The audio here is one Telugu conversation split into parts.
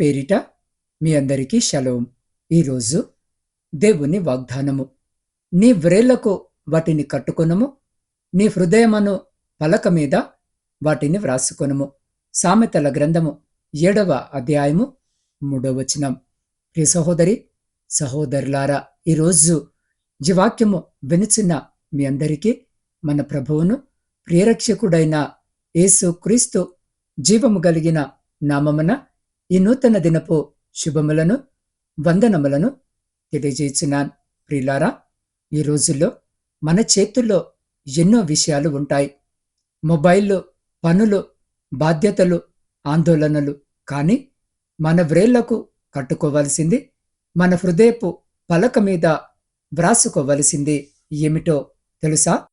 పేరిట మీ అందరికీ షలోం. ఈరోజు దేవుని వాగ్దానము. నీ వ్రేళ్ళకు వాటిని కట్టుకొనము. నీ హృదయమను పలక మీద వాటిని వ్రాసుకొనము. సామెతల గ్రంథము ఏడవ అధ్యాయము మూడవచనం ప్రియ సహోదరి సహోదరులారా ఈరోజు జీవాక్యము వినిచిన మీ అందరికీ మన ప్రభువును ప్రియరక్షకుడైన యేసు క్రీస్తు జీవము కలిగిన నామమున ఈ నూతన దినపు శుభములను వందనములను తెలియజేస్తున్నాను. ప్రిలారా ఈ రోజుల్లో మన చేతుల్లో ఎన్నో విషయాలు ఉంటాయి. మొబైల్లో పనులు బాధ్యతలు ఆందోళనలు కానీ మన వ్రేళ్ళకు కట్టుకోవలసింది మన హృదయపు పలక మీద వ్రాసుకోవలసింది ఏమిటో తెలుసా?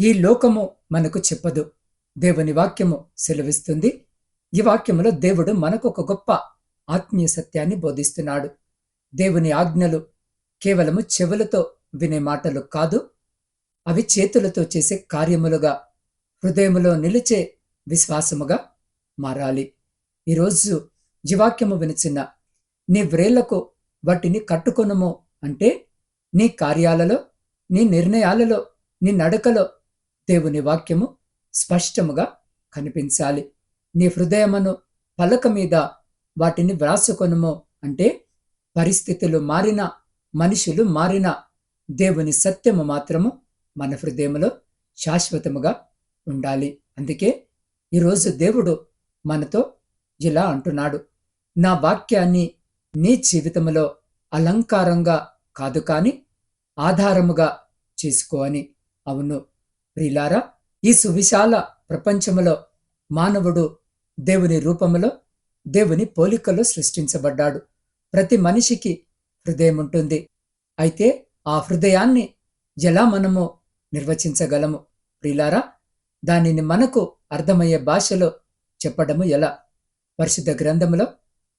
ఈ లోకము మనకు చెప్పదు. దేవుని వాక్యము సెలవిస్తుంది. ఈ వాక్యములో దేవుడు మనకు ఒక గొప్ప ఆత్మీయ సత్యాన్ని బోధిస్తున్నాడు. దేవుని ఆజ్ఞలు కేవలము చెవులతో వినే మాటలు కాదు అవి చేతులతో చేసే కార్యములుగా హృదయములో నిలిచే విశ్వాసముగా మారాలి. ఈరోజు జీవాక్యము వినిచిన నీ వ్రేళ్ళకు వాటిని కట్టుకొనము అంటే నీ కార్యాలలో నీ నిర్ణయాలలో నీ నడకలో దేవుని వాక్యము స్పష్టముగా కనిపించాలి. నీ హృదయమును పలక మీద వాటిని వ్రాసుకొనుము అంటే పరిస్థితులు మారిన మనుషులు మారిన దేవుని సత్యము మాత్రము మన హృదయములో శాశ్వతముగా ఉండాలి. అందుకే ఈరోజు దేవుడు మనతో ఇలా అంటున్నాడు. నా వాక్యాన్ని నీ జీవితంలో అలంకారంగా కాదు కాని ఆధారముగా చేసుకో అని. అవును ప్రిలారా ఈ సువిశాల ప్రపంచములో మానవుడు దేవుని రూపములో దేవుని పోలికలో సృష్టించబడ్డాడు. ప్రతి మనిషికి హృదయం ఉంటుంది. అయితే ఆ హృదయాన్ని ఎలా మనము నిర్వచించగలము? ప్రిలారా దానిని మనకు అర్థమయ్యే భాషలో చెప్పడము ఎలా? పరిశుద్ధ గ్రంథములో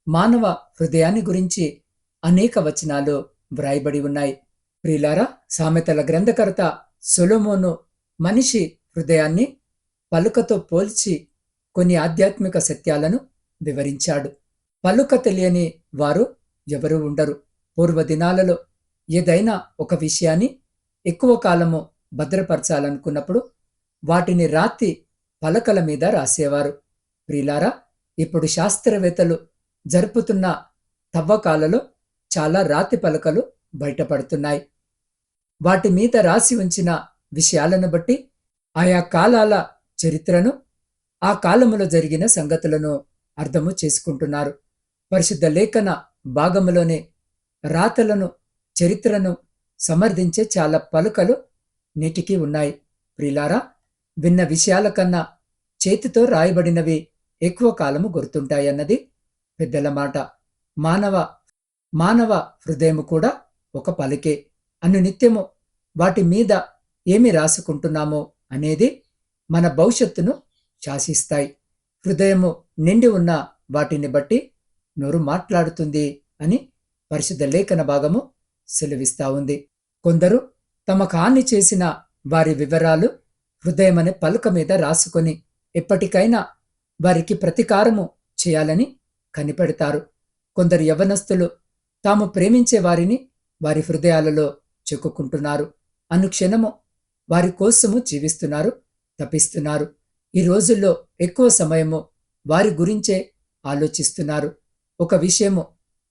మానవ హృదయాన్ని గురించి అనేక వచనాలు వ్రాయబడి ఉన్నాయి. ప్రిలారా సామెతల గ్రంథకర్త సొలోమోను మనిషి హృదయాన్ని పలుకతో పోల్చి కొన్ని ఆధ్యాత్మిక సత్యాలను వివరించాడు. పలుక తెలియని వారు ఎవరూ ఉండరు. పూర్వదినాలలో ఏదైనా ఒక విషయాన్ని ఎక్కువ కాలము భద్రపరచాలనుకున్నప్పుడు వాటిని రాతి పలకల మీద రాసేవారు. ప్రిలారా ఇప్పుడు శాస్త్రవేత్తలు జరుపుతున్న తవ్వకాలలో చాలా రాతి పలకలు బయటపడుతున్నాయి. వాటి మీద రాసి ఉంచిన విషయాలను బట్టి ఆయా కాలాల చరిత్రను ఆ కాలములో జరిగిన సంగతులను అర్థము చేసుకుంటున్నారు. పరిశుద్ధ లేఖన భాగములోనే రాతలను చరిత్రను సమర్థించే చాలా పలుకలు నేటికి ఉన్నాయి. ప్రిలారా విన్న విషయాల కన్నా చేతితో రాయబడినవి ఎక్కువ కాలము గుర్తుంటాయన్నది పెద్దల మాట. మానవ మానవ హృదయము కూడా ఒక పలికే. అను నిత్యము వాటి మీద ఏమి రాసుకుంటున్నామో అనేది మన భవిష్యత్తును శాసిస్తాయి. హృదయము నిండి ఉన్న వాటిని బట్టి నోరు మాట్లాడుతుంది అని పరిశుద్ధ లేఖన భాగము సెలవిస్తా ఉంది. కొందరు తమకు హాని చేసిన వారి వివరాలు హృదయమనే పలుక మీద రాసుకొని ఎప్పటికైనా వారికి ప్రతీకారము చేయాలని కనిపెడతారు. కొందరు యవనస్తులు తాము ప్రేమించే వారిని వారి హృదయాలలో చెక్కుకుంటున్నారు. అనుక్షణము వారి కోసము జీవిస్తున్నారు తపిస్తున్నారు ఈ రోజుల్లో ఎక్కువ సమయము వారి గురించే ఆలోచిస్తున్నారు. ఒక విషయము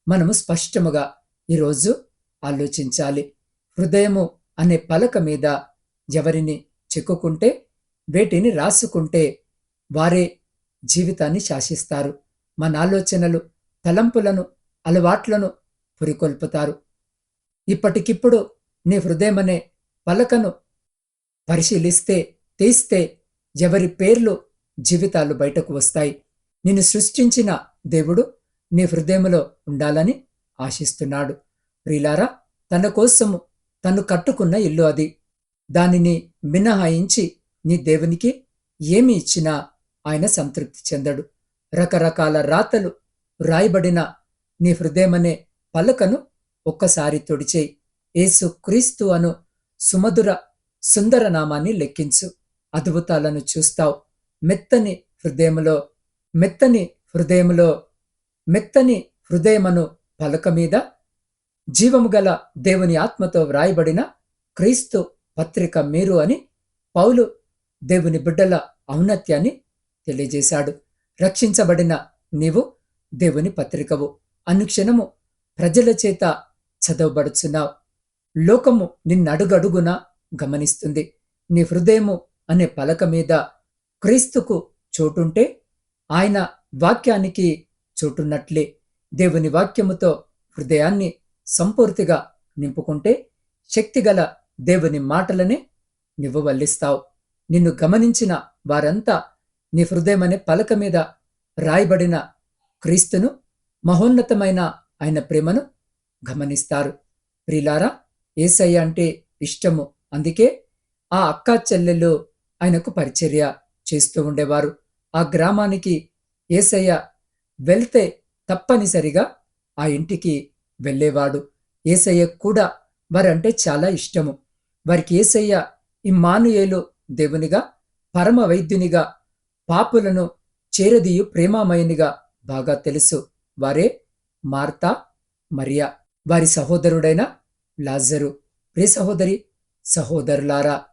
మనము స్పష్టముగా ఈరోజు ఆలోచించాలి. హృదయము అనే పలక మీద ఎవరిని చెక్కుకుంటే వేటిని రాసుకుంటే వారే జీవితాన్ని శాసిస్తారు. మన ఆలోచనలు తలంపులను అలవాట్లను పురికొల్పుతారు. ఇప్పటికిప్పుడు నీ హృదయమనే పలకను పరిశీలిస్తే తీస్తే ఎవరి పేర్లు జీవితాలు బయటకు వస్తాయి. నిన్ను సృష్టించిన దేవుడు నీ హృదయములో ఉండాలని ఆశిస్తున్నాడు. ప్రిలారా తన కోసము తను కట్టుకున్న ఇల్లు అది. దానిని మినహాయించి నీ దేవునికి ఏమి ఇచ్చినా ఆయన సంతృప్తి చెందడు. రకరకాల రాతలు రాయబడిన నీ హృదయమనే పలకను ఒక్కసారి తొడిచేయి. ఏసు క్రీస్తు అను సుమధుర సుందర నామాన్ని లెక్కించు. అద్భుతాలను చూస్తావు. మెత్తని హృదయములో మెత్తని హృదయములో మెత్తని హృదయమను పలక మీద జీవము గల దేవుని ఆత్మతో వ్రాయబడిన క్రీస్తు పత్రిక మీరు అని పౌలు దేవుని బిడ్డల ఔన్నత్యాన్ని తెలియజేశాడు. రక్షించబడిన నీవు దేవుని పత్రికవు. అనుక్షణము ప్రజల చేత చదవబడుచున్నావు. లోకము నిన్నడుగడుగున గమనిస్తుంది. నీ హృదయము అనే పలక మీద క్రీస్తుకు చోటుంటే ఆయన వాక్యానికి చోటున్నట్లే. దేవుని వాక్యముతో హృదయాన్ని సంపూర్తిగా నింపుకుంటే శక్తిగల దేవుని మాటలనే నువ్వు వల్లిస్తావు. నిన్ను గమనించిన వారంతా నీ హృదయమనే పలక మీద రాయబడిన క్రీస్తును మహోన్నతమైన ఆయన ప్రేమను గమనిస్తారు. ప్రిలారా ఏసయ్య అంటే ఇష్టము. అందుకే ఆ అక్కా చెల్లెలు ఆయనకు పరిచర్య చేస్తూ ఉండేవారు. ఆ గ్రామానికి ఏసయ్య వెళ్తే తప్పనిసరిగా ఆ ఇంటికి వెళ్ళేవాడు. ఏసయ్య కూడా వారంటే చాలా ఇష్టము. వారికి ఏసయ్య ఇమ్మానుయేలు దేవునిగా పరమ వైద్యునిగా పాపులను చేరదీయు ప్రేమామయునిగా బాగా తెలుసు. వారే మార్తా మరియా. వారి సహోదరుడైన లాజరు. ప్రియ సహోదరి సహోదరులారా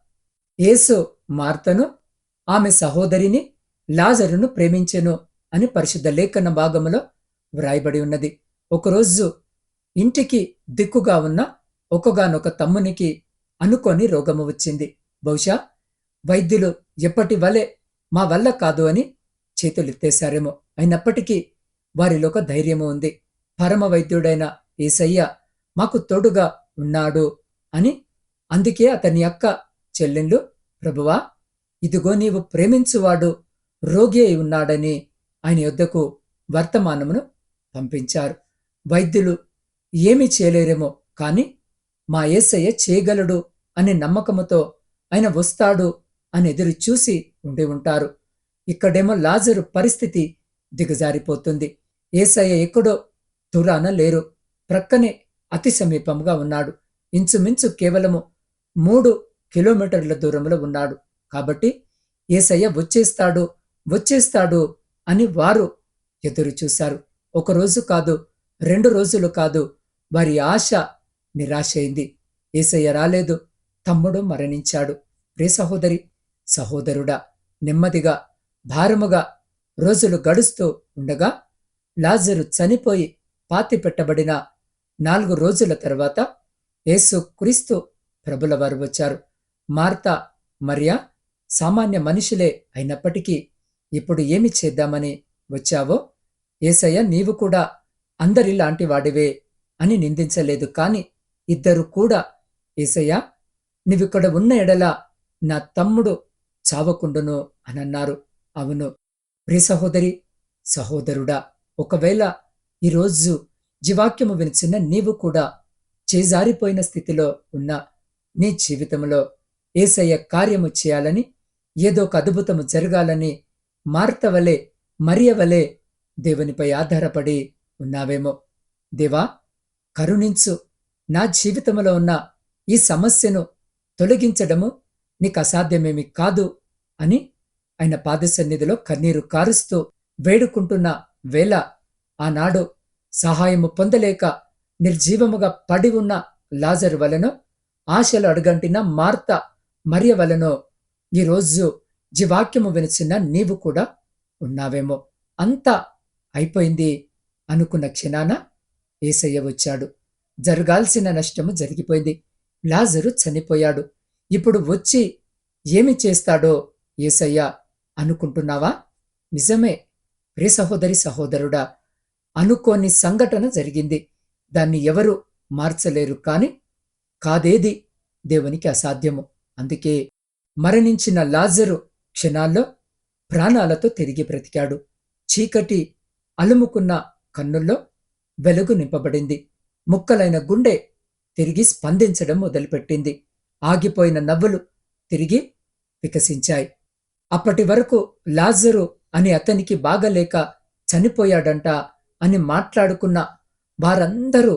యేసు మార్తను ఆమె సహోదరిని లాజరును ప్రేమించెను అని పరిశుద్ధ లేఖన భాగములో వ్రాయబడి ఉన్నది. ఒకరోజు ఇంటికి దిక్కుగా ఉన్న ఒకగానొక తమ్మునికి అనుకొని రోగము వచ్చింది. బహుశా వైద్యులు ఎప్పటి వలె మా వల్ల కాదు అని చేతులెత్తేశారేమో. అయినప్పటికీ వారిలో ఒక ధైర్యము ఉంది. పరమ వైద్యుడైన ఏసయ్య మాకు తోడుగా ఉన్నాడు అని అందుకే అతని యొక్క చెల్లెళ్ళు ప్రభువా ఇదిగో నీవు ప్రేమించువాడు రోగి అయి ఉన్నాడని ఆయన యొద్దకు వర్తమానమును పంపించారు. వైద్యులు ఏమి చేయలేరేమో కాని మా ఏసయ్య చేయగలడు అనే నమ్మకముతో ఆయన వస్తాడు అని ఎదురు చూసి ఉండి ఉంటారు. ఇక్కడేమో లాజరు పరిస్థితి దిగజారిపోతుంది. ఏసయ్య ఎక్కడో దూరాన లేరు. ప్రక్కనే అతి సమీపంగా ఉన్నాడు. ఇంచుమించు కేవలము మూడు కిలోమీటర్ల దూరంలో ఉన్నాడు. కాబట్టి ఏసయ్య వచ్చేస్తాడు వచ్చేస్తాడు అని వారు ఎదురు చూశారు. ఒక రోజు కాదు రెండు రోజులు కాదు వారి ఆశ నిరాశైంది ఏసయ్య రాలేదు తమ్ముడు మరణించాడు. ప్రే సహోదరి సహోదరుడా నెమ్మదిగా భారముగా రోజులు గడుస్తూ ఉండగా లాజరు చనిపోయి పాతి పెట్టబడిన నాలుగు రోజుల తర్వాత యేసు క్రీస్తు ప్రభుల వారు వచ్చారు. మార్తా మరియా సామాన్య మనుషులే అయినప్పటికీ ఇప్పుడు ఏమి చేద్దామని వచ్చావో? ఏసయ్య నీవు కూడా అందరిలాంటి వాడివే అని నిందించలేదు కాని ఇద్దరు కూడా ఏసయ్య నీవిక్కడ ఉన్న ఎడల నా తమ్ముడు చావకుండును అనన్నారు. అవును ప్రి సహోదరి సహోదరుడా ఒకవేళ ఈరోజు జీవాక్యము వినిచిన నీవు కూడా చేజారిపోయిన స్థితిలో ఉన్న నీ జీవితంలో ఏసయ్య కార్యము చేయాలని ఏదో ఒక అద్భుతము జరగాలని మార్తవలే మరియవలే దేవునిపై ఆధారపడి ఉన్నావేమో. దేవా కరుణించు. నా జీవితంలో ఉన్న ఈ సమస్యను తొలగించడము నీకు అసాధ్యమేమి కాదు అని ఆయన పాదసన్నిధిలో కన్నీరు కారుస్తూ వేడుకుంటున్న వేళ ఆనాడు సహాయము పొందలేక నిర్జీవముగా పడి ఉన్న లాజరు వలనో ఆశలు అడుగంటిన మార్త మరియ వలనో ఈరోజు జీవాక్యము వినిచిన నీవు కూడా ఉన్నావేమో. అంతా అయిపోయింది అనుకున్న క్షణాన ఏసయ్య వచ్చాడు. జరగాల్సిన నష్టము జరిగిపోయింది. లాజరు చనిపోయాడు. ఇప్పుడు వచ్చి ఏమి చేస్తాడో ఏసయ్య అనుకుంటున్నావా? నిజమే ప్రి సహోదరి సహోదరుడా అనుకోని సంఘటన జరిగింది. దాన్ని ఎవరు మార్చలేరు కాని కాదేది దేవునికి అసాధ్యము. అందుకే మరణించిన లాజరు క్షణాల్లో ప్రాణాలతో తిరిగి బ్రతికాడు. చీకటి అలుముకున్న కన్నుల్లో వెలుగు నింపబడింది. ముక్కలైన గుండె తిరిగి స్పందించడం మొదలుపెట్టింది. ఆగిపోయిన నవ్వులు తిరిగి వికసించాయి. అప్పటి వరకు లాజరు అని అతనికి బాగలేక చనిపోయాడంట అని మాట్లాడుకున్న వారందరూ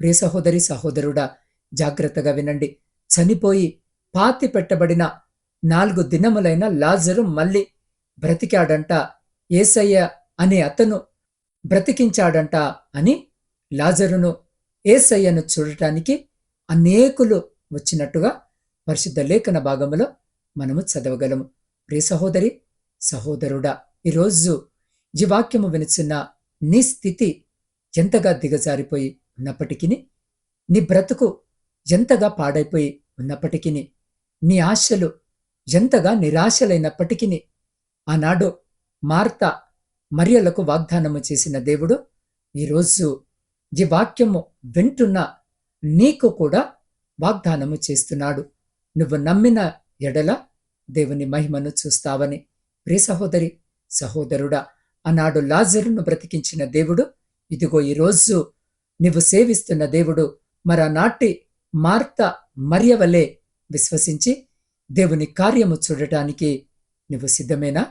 ప్రియ సహోదరి సహోదరుడా జాగ్రత్తగా వినండి. చనిపోయి పాతి పెట్టబడిన నాలుగు దినములైన లాజరు మళ్ళీ బ్రతికాడంట ఏసయ్య అనే అతను బ్రతికించాడంట అని లాజరును ఏసయ్యను చూడటానికి అనేకులు వచ్చినట్టుగా పరిశుద్ధ లేఖన భాగంలో మనము చదవగలము. ప్రియ సహోదరి సహోదరుడా ఈరోజు ఈ వాక్యము వినిచిన నీ స్థితి ఎంతగా దిగజారిపోయి ఉన్నప్పటికీ నీ బ్రతుకు ఎంతగా పాడైపోయి ఉన్నప్పటికీ నీ ఆశలు ఎంతగా నిరాశలైనప్పటికీ ఆనాడు మార్త మరియలకు వాగ్దానము చేసిన దేవుడు ఈరోజు ఈ వాక్యము వింటున్న నీకు కూడా వాగ్దానము చేస్తున్నాడు. నువ్వు నమ్మిన ఎడల దేవుని మహిమను చూస్తావని. ప్రియ సహోదరి సహోదరుడా ఆనాడు లాజరును బ్రతికించిన దేవుడు ఇదిగో ఈరోజు నువ్వు సేవిస్తున్న దేవుడు మరనాటి మార్త మరియవలే విశ్వసించి దేవుని కార్యము చూడటానికి నువ్వు సిద్ధమేనా?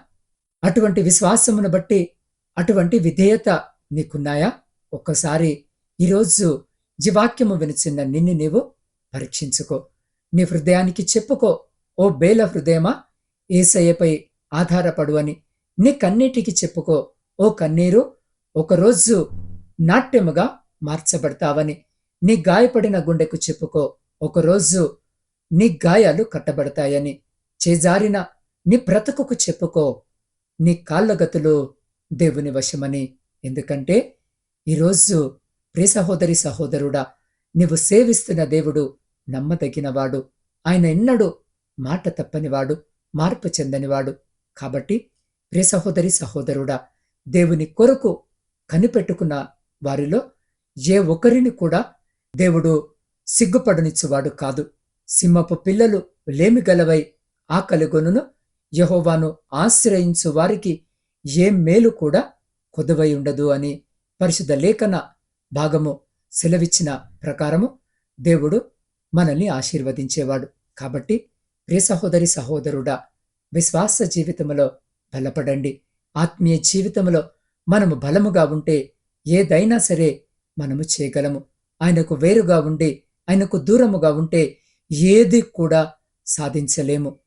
అటువంటి విశ్వాసమును బట్టి అటువంటి విధేయత నీకున్నాయా? ఒక్కసారి ఈరోజు జీవాక్యము వినిచిన్న నిన్ను నీవు పరీక్షించుకో. నీ హృదయానికి చెప్పుకో. ఓ బేల హృదయమా? ఏసయ్యపై ఆధారపడు అని నీ కన్నీటికి చెప్పుకో. ఓ కన్నీరు ఒకరోజు నాట్యముగా మార్చబడతావని నీ గాయపడిన గుండెకు చెప్పుకో. ఒకరోజు నీ గాయాలు కట్టబడతాయని చేజారిన నీ బ్రతుకుకు చెప్పుకో. నీ కాళ్ళగతులు దేవుని వశమని. ఎందుకంటే ఈరోజు ప్రియ సహోదరి సహోదరుడా నీవు సేవిస్తున్న దేవుడు నమ్మదగినవాడు. ఆయన ఎన్నడూ మాట తప్పనివాడు మార్పు చెందనివాడు. కాబట్టి ప్రియ సహోదరి సహోదరుడా దేవుని కొరకు కనిపెట్టుకున్న వారిలో ఏ ఒక్కరిని కూడా దేవుడు సిగ్గుపడనిచ్చువాడు కాదు. సింహపు పిల్లలు లేమిగలవై ఆకలిగొనును యహోవాను ఆశ్రయించు వారికి ఏ మేలు కూడా కొదువై ఉండదు అని పరిశుద్ధ లేఖన భాగము సెలవిచ్చిన ప్రకారము దేవుడు మనల్ని ఆశీర్వదించేవాడు. కాబట్టి ప్రియ సహోదరి సహోదరుడా విశ్వాస జీవితంలో బలపడండి. ఆత్మీయ జీవితంలో మనము బలముగా ఉంటే ఏదైనా సరే మనము చేయగలము. ఆయనకు వేరుగా ఉండి ఆయనకు దూరముగా ఉంటే ఏది కూడా సాధించలేము.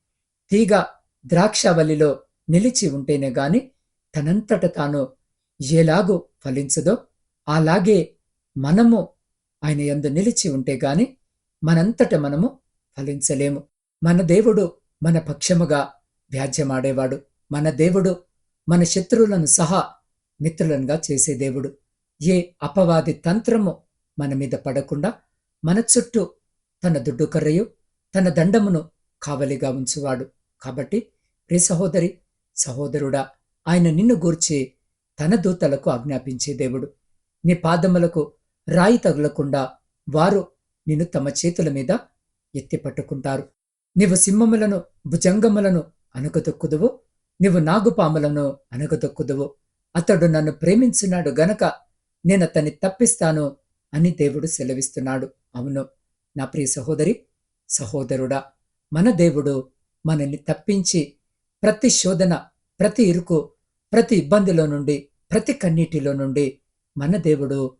తీగ ద్రాక్షవల్లిలో నిలిచి ఉంటేనే గాని తనంతట తాను ఎలాగూ ఫలించదో అలాగే మనము ఆయన యందు నిలిచి ఉంటే గాని మనంతట మనము ఫలించలేము. మన దేవుడు మన పక్షముగా వ్యాజ్యమాడేవాడు. మన దేవుడు మన శత్రువులను సహా మిత్రులనుగా చేసే దేవుడు. ఏ అపవాది తంత్రము మన మీద పడకుండా మన చుట్టూ తన దుడ్డుకర్రయు తన దండమును కావలిగా ఉంచువాడు. కాబట్టి ప్రియ సహోదరి సహోదరుడా ఆయన నిన్ను గూర్చి తన దూతలకు ఆజ్ఞాపించే దేవుడు. నీ పాదములకు రాయి తగులకుండా వారు నిన్ను తమ చేతుల మీద ఎత్తి పట్టుకుంటారు నీవు సింహములను భుజంగములను అనగదొక్కుదువు నీవు నాగుపాములను అనగదొక్కుదువు అతడు నన్ను ప్రేమించున్నాడు గనక నేనతన్ని తప్పిస్తాను అని దేవుడు సెలవిస్తున్నాడు. అవును. నా ప్రియ సహోదరి సహోదరుడా మన దేవుడు మనల్ని తప్పించి ప్రతి శోధన ప్రతి ఇరుకు ప్రతి ఇబ్బందిలో నుండి ప్రతి కన్నీటిలో నుండి మన దేవుడు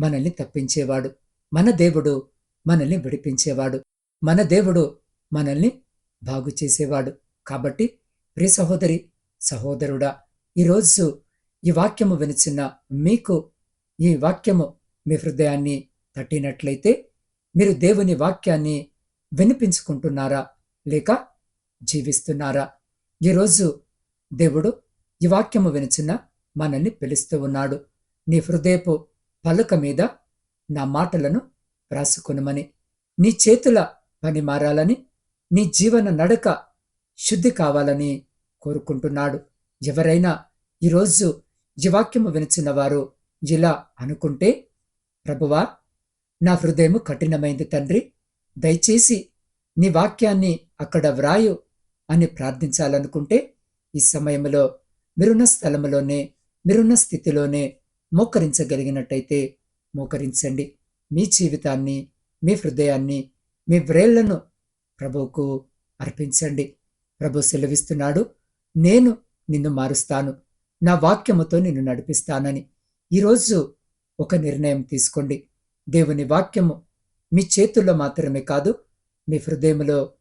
మనల్ని తప్పించేవాడు. మన దేవుడు మనల్ని విడిపించేవాడు. మన దేవుడు మనల్ని బాగు చేసేవాడు. కాబట్టి ప్రియ సహోదరి సహోదరుడా ఈరోజు ఈ వాక్యము వినిచిన మీకు ఈ వాక్యము మీ హృదయాన్ని తట్టినట్లయితే మీరు దేవుని వాక్యాన్ని వినిపించుకుంటున్నారా లేక జీవిస్తున్నారా? ఈరోజు దేవుడు ఈ వాక్యము వినిచిన మనల్ని పిలుస్తూ ఉన్నాడు. నీ హృదయపు పలుక మీద నా మాటలను రాసుకొనమని నీ చేతుల పని మారాలని నీ జీవన నడక శుద్ధి కావాలని కోరుకుంటున్నాడు. ఎవరైనా ఈరోజు ఈ వాక్యము వినిచిన వారు ఇలా అనుకుంటే ప్రభువా నా హృదయము కఠినమైంది తండ్రి. దయచేసి నీ వాక్యాన్ని అక్కడ వ్రాయు అని ప్రార్థించాలనుకుంటే ఈ సమయంలో మీరున్న స్థలంలోనే మీరున్న స్థితిలోనే మోకరించగలిగినట్టయితే మోకరించండి. మీ జీవితాన్ని మీ హృదయాన్ని మీ వ్రేళ్ళను ప్రభువుకు అర్పించండి. ప్రభు సెలవిస్తున్నాడు నేను నిన్ను మారుస్తాను. నా వాక్యముతో నిన్ను నడిపిస్తానని. ఈరోజు ఒక నిర్ణయం తీసుకోండి. దేవుని వాక్యము మీ చేతుల్లో మాత్రమే కాదు మీ హృదయంలో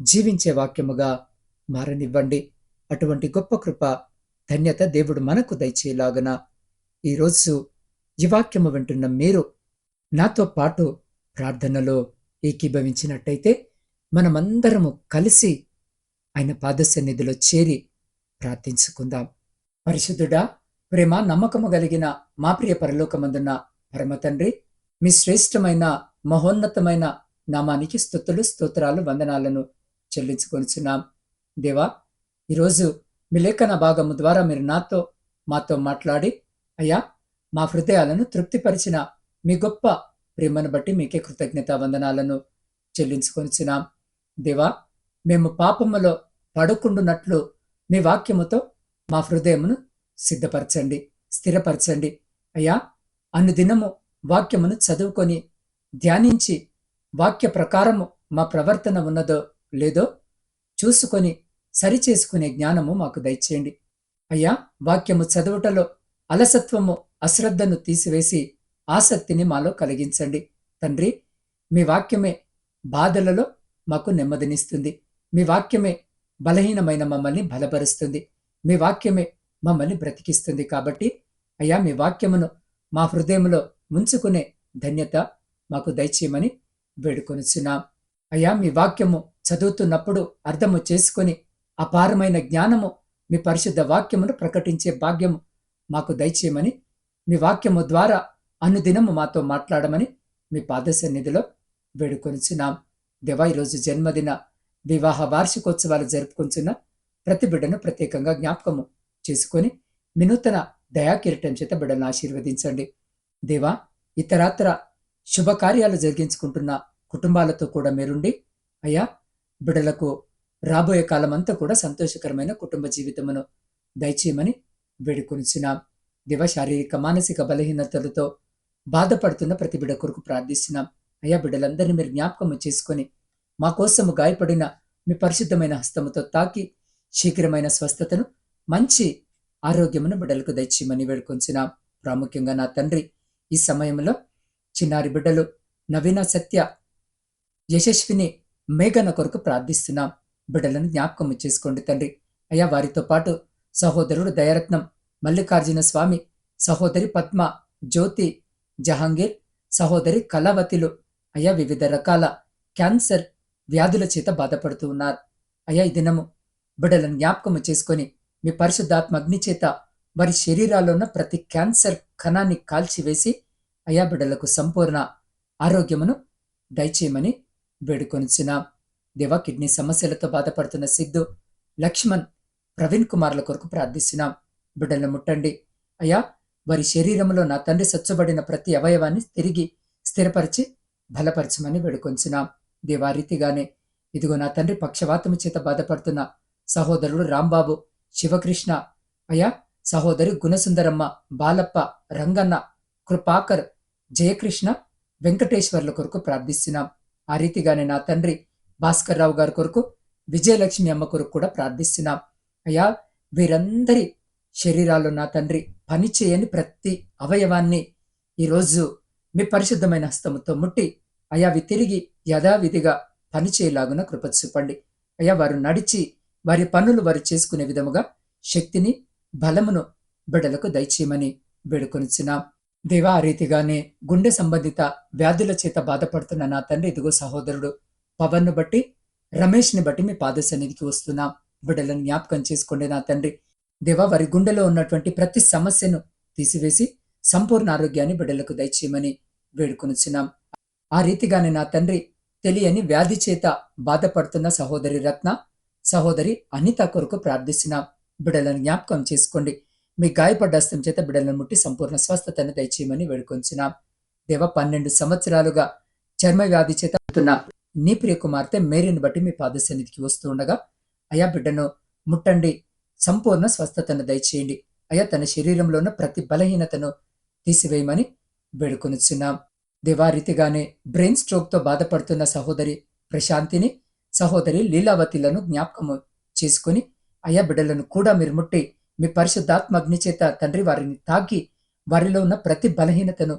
జీవించే వాక్యముగా మారనివ్వండి. అటువంటి గొప్ప కృప ధన్యత దేవుడు మనకు దయచేలాగన ఈరోజు ఈ వాక్యము వింటున్న మీరు నాతో పాటు ప్రార్థనలో ఏకీభవించినట్టయితే మనమందరము కలిసి ఆయన పాదసన్నిధిలో చేరి ప్రార్థించుకుందాం. పరిశుద్ధుడా ప్రేమ నమ్మకము కలిగిన మా ప్రియ పరలోకమందున్న పరమతండ్రి మీ శ్రేష్టమైన మహోన్నతమైన నామానికి స్తుతులు స్తోత్రాలు వందనాలను చెల్లించుకొనిచున్నాం. దేవా ఈరోజు మీ లేఖన భాగము ద్వారా మీరు నాతో మాతో మాట్లాడి అయ్యా మా హృదయాలను తృప్తిపరిచిన మీ గొప్ప ప్రేమను బట్టి మీకే కృతజ్ఞత వందనాలను చెల్లించుకొనిచున్నాం. దేవా మేము పాపములో పడుకుండునట్లు మీ వాక్యముతో మా హృదయమును సిద్ధపరచండి స్థిరపరచండి. అయ్యా అనుదినము వాక్యమును చదువుకొని ధ్యానించి వాక్య ప్రకారము మా ప్రవర్తన ఉన్నదో లేదో చూసుకొని సరిచేసుకునే జ్ఞానము మాకు దయచేయండి. అయ్యా వాక్యము చదువుటలో అలసత్వము అశ్రద్ధను తీసివేసి ఆసక్తిని మాలో కలిగించండి. తండ్రి మీ వాక్యమే బాధలలో మాకు నెమ్మదినిస్తుంది. మీ వాక్యమే బలహీనమైన మమ్మల్ని బలపరుస్తుంది. మీ వాక్యమే మమ్మల్ని బ్రతికిస్తుంది కాబట్టి అయ్యా మీ వాక్యమును మా హృదయంలో ఉంచుకునే ధన్యత మాకు దయచేయమని వేడుకొనుచున్నాం. అయ్యా మీ వాక్యము చదువుతున్నప్పుడు అర్థము చేసుకొని అపారమైన జ్ఞానము మీ పరిశుద్ధ వాక్యమును ప్రకటించే భాగ్యము మాకు దయచేయమని మీ వాక్యము ద్వారా అనుదినము మాతో మాట్లాడమని మీ పాద సన్నిధిలో వేడుకొనిచున్నాం. దేవా ఈరోజు జన్మదిన వివాహ వార్షికోత్సవాలు జరుపుకుంటున్న ప్రతి బిడ్డను ప్రత్యేకంగా జ్ఞాపకము చేసుకొని వినూతన దయాకిరటం చేత బిడ్డను ఆశీర్వదించండి. దేవా ఇతరాత్ర శుభకార్యాలు జరిగించుకుంటున్న కుటుంబాలతో కూడా మీరుండి అయ్యా బిడలకు రాబోయే కాలమంతా కూడా సంతోషకరమైన కుటుంబ జీవితమును దయచేయమని వేడుకొనిచున్నాం. దివ శారీరక మానసిక బలహీనతలతో బాధపడుతున్న ప్రతి బిడ కొరకు ప్రార్థిస్తున్నాం. అయ్యా బిడ్డలందరినీ మీరు జ్ఞాపకము చేసుకొని మా కోసము గాయపడిన మీ పరిశుద్ధమైన హస్తముతో తాకి శీఘ్రమైన స్వస్థతను మంచి ఆరోగ్యమును బిడ్డలకు దయచేయమని వేడుకొంచున్నాం ప్రాముఖ్యంగా నా తండ్రి ఈ సమయంలో చిన్నారి బిడ్డలు నవీన సత్య యశస్విని మేఘన కొరకు ప్రార్థిస్తున్నాం బిడ్డలను జ్ఞాపకం చేసుకోండి తండ్రి. అయ్యా వారితో పాటు సహోదరుడు దయరత్నం మల్లికార్జున స్వామి సహోదరి పద్మ జ్యోతి జహాంగీర్ సహోదరి కళావతిలు అయ్యా వివిధ రకాల క్యాన్సర్ వ్యాధుల చేత బాధపడుతూ ఉన్నారు. అయ్యా ఈ దినము బిడ్డలను జ్ఞాపకము చేసుకొని మీ పరిశుద్ధాత్మ అగ్ని చేత వారి శరీరాల్లో ఉన్న ప్రతి క్యాన్సర్ కణాన్ని కాల్చివేసి అయా బిడ్డలకు సంపూర్ణ ఆరోగ్యమును దయచేయమని వేడుకొనిచున్నాం. దేవా కిడ్నీ సమస్యలతో బాధపడుతున్న సిద్ధు లక్ష్మణ్ ప్రవీణ్ కుమార్ల కొరకు ప్రార్థిస్తున్నాం. బిడ్డలను ముట్టండి. అయ్యా వారి శరీరంలో నా తండ్రి సచ్చబడిన ప్రతి అవయవాన్ని తిరిగి స్థిరపరిచి బలపరచమని వేడుకొంచున్నాం దేవా రీతిగానే ఇదిగో నా తండ్రి పక్షవాతము చేత బాధపడుతున్న సహోదరుడు రాంబాబు శివకృష్ణ అయ్యా సహోదరి గుణసుందరమ్మ బాలప్ప రంగన్న కృపాకర్ జయకృష్ణ వెంకటేశ్వర్ల కొరకు ప్రార్థిస్తున్నాం. ఆ రీతిగానే నా తండ్రి భాస్కర్ రావు గారి కొరకు విజయలక్ష్మి అమ్మ కొరకు కూడా ప్రార్థిస్తున్నాం. అయ్యా వీరందరి శరీరాల్లో నా తండ్రి పని చేయని ప్రతి అవయవాన్ని ఈరోజు మీ పరిశుద్ధమైన హస్తముతో ముట్టి అయా అవి తిరిగి యథావిధిగా పనిచేయలాగున కృప చూపండి. అయ్యా వారు నడిచి వారి పనులు వారు చేసుకునే విధముగా శక్తిని బలమును బిడ్డలకు దయచేయమని వేడుకొనిచున్నాం. దేవా ఆ రీతిగానే గుండె సంబంధిత వ్యాధుల చేత బాధపడుతున్న నా తండ్రి ఇదిగో సహోదరుడు పవన్ను బట్టి రమేష్ని బట్టి మీ పాద సన్నిధికి వస్తున్నాం. బిడ్డలను జ్ఞాపకం చేసుకోండి నా తండ్రి. దేవా వారి గుండెలో ఉన్నటువంటి ప్రతి సమస్యను తీసివేసి సంపూర్ణ ఆరోగ్యాన్ని బిడ్డలకు దయచేయమని వేడుకొనిచున్నాం. ఆ రీతిగానే నా తండ్రి తెలియని వ్యాధి చేత బాధపడుతున్న సహోదరి రత్న సహోదరి అనిత కొరకు ప్రార్థిస్తున్నాం. బిడ్డలను జ్ఞాపకం చేసుకోండి. మీ గాయపడ్డాస్తం చేత బిడ్డలను ముట్టి సంపూర్ణ స్వస్థతను దయచేయమని వేడుకొంచున్నాం. దేవ పన్నెండు సంవత్సరాలుగా చర్మ వ్యాధి చేత నీ ప్రియ కుమార్తె మేరీని బట్టి మీ పాద సన్నిధికి వస్తూ ఉండగా అయా బిడ్డను ముట్టండి. సంపూర్ణ స్వస్థతను దయచేయండి. అయా తన శరీరంలో ఉన్న ప్రతి బలహీనతను తీసివేయమని వేడుకొనిచున్నాం దేవారీతిగానే బ్రెయిన్ స్ట్రోక్తో బాధపడుతున్న సహోదరి ప్రశాంతిని సహోదరి లీలావతిలను జ్ఞాపకము చేసుకుని అయా బిడ్డలను కూడా మీరు ముట్టి మీ పరిశుద్ధాత్మగ్ని చేత తండ్రి వారిని తాకి వారిలో ఉన్న ప్రతి బలహీనతను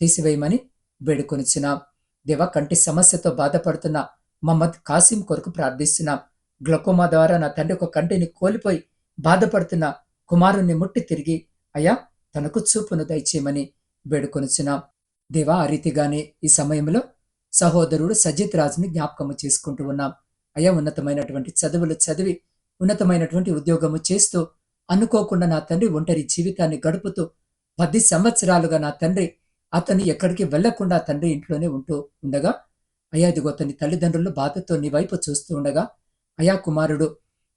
తీసివేయమని వేడుకొనిచున్నాం. దేవ కంటి సమస్యతో బాధపడుతున్న మహమ్మద్ కాసిం కొరకు ప్రార్థిస్తున్నాం. గ్లకోమా ద్వారా నా తండ్రి ఒక కంటిని కోల్పోయి బాధపడుతున్న కుమారుణ్ణి ముట్టి తిరిగి అయ్యా తనకు చూపును దయచేయమని వేడుకొనిచున్నాం. దేవా ఆ రీతిగానే ఈ సమయంలో సహోదరుడు సజిత్ రాజుని జ్ఞాపకము చేసుకుంటూ ఉన్నాం. అయా ఉన్నతమైనటువంటి చదువులు చదివి ఉన్నతమైనటువంటి ఉద్యోగము చేస్తూ అనుకోకుండా నా తండ్రి ఒంటరి జీవితాన్ని గడుపుతూ పది సంవత్సరాలుగా నా తండ్రి అతను ఎక్కడికి వెళ్ళకుండా తండ్రి ఇంట్లోనే ఉంటూ ఉండగా అయా ఇదిగో అతని తల్లిదండ్రులు బాధతో నీ వైపు చూస్తూ ఉండగా అయా కుమారుడు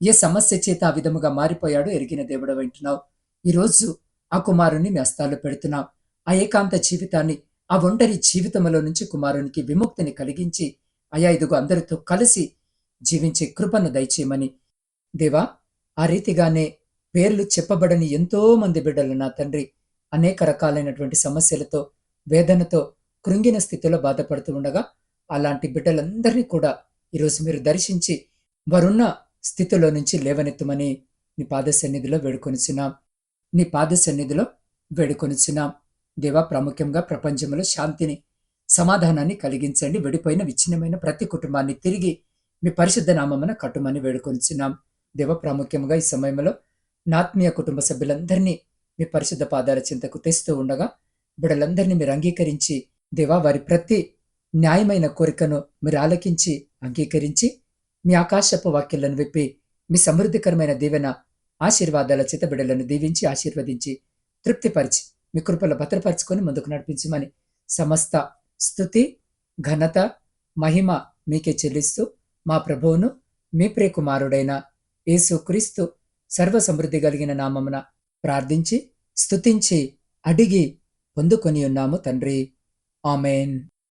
ఏ సమస్య చేత ఆ విధముగా మారిపోయాడో ఎరిగిన దేవుడు వింటున్నావు ఈరోజు ఆ కుమారుని మీ అస్తాలు పెడుతున్నాం. ఆ ఏకాంత జీవితాన్ని ఆ ఒంటరి జీవితంలో నుంచి కుమారునికి విముక్తిని కలిగించి అయా ఇదిగో అందరితో కలిసి జీవించే కృపను దయచేయమని దేవా ఆ రీతిగానే పేర్లు చెప్పబడని ఎంతో మంది బిడ్డలు నా తండ్రి. అనేక రకాలైనటువంటి సమస్యలతో వేదనతో కృంగిన స్థితిలో బాధపడుతూ ఉండగా అలాంటి బిడ్డలందరినీ కూడా ఈరోజు మీరు దర్శించి వారున్న స్థితిలో నుంచి లేవనెత్తమని నీ పాద సన్నిధిలో వేడుకొనిచున్నాం. నీ పాద సన్నిధిలో వేడుకొనిచున్నాం. దేవా ప్రాముఖ్యంగా ప్రపంచంలో శాంతిని సమాధానాన్ని కలిగించండి. విడిపోయిన విచ్ఛిన్నమైన ప్రతి కుటుంబాన్ని తిరిగి మీ పరిశుద్ధ నామమున కట్టుమని వేడుకొనిచున్నాం. దేవ ప్రాముఖ్యంగా ఈ సమయంలో నా ఆత్మీయ కుటుంబ సభ్యులందరినీ మీ పరిశుద్ధ పాదాల చింతకు తెస్తూ ఉండగా బిడలందరినీ మీరు అంగీకరించి దేవా వారి ప్రతి న్యాయమైన కోరికను మీరు ఆలకించి అంగీకరించి మీ ఆకాశపు వాక్యాలను విప్పి మీ సమృద్ధికరమైన దీవెన ఆశీర్వాదాల చేత బిడలను దీవించి ఆశీర్వదించి తృప్తిపరిచి మీ కృపలో భద్రపరచుకొని ముందుకు నడిపించమని సమస్త స్థుతి ఘనత మహిమ మీకే చెల్లిస్తూ మా ప్రభువును మీ ప్రియకుమారుడైన యేసుక్రీస్తు సర్వ సమృద్ధి కలిగిన నామమున ప్రార్థించి స్తుతించి అడిగి పొందుకొని ఉన్నాము తండ్రి. ఆమెన్.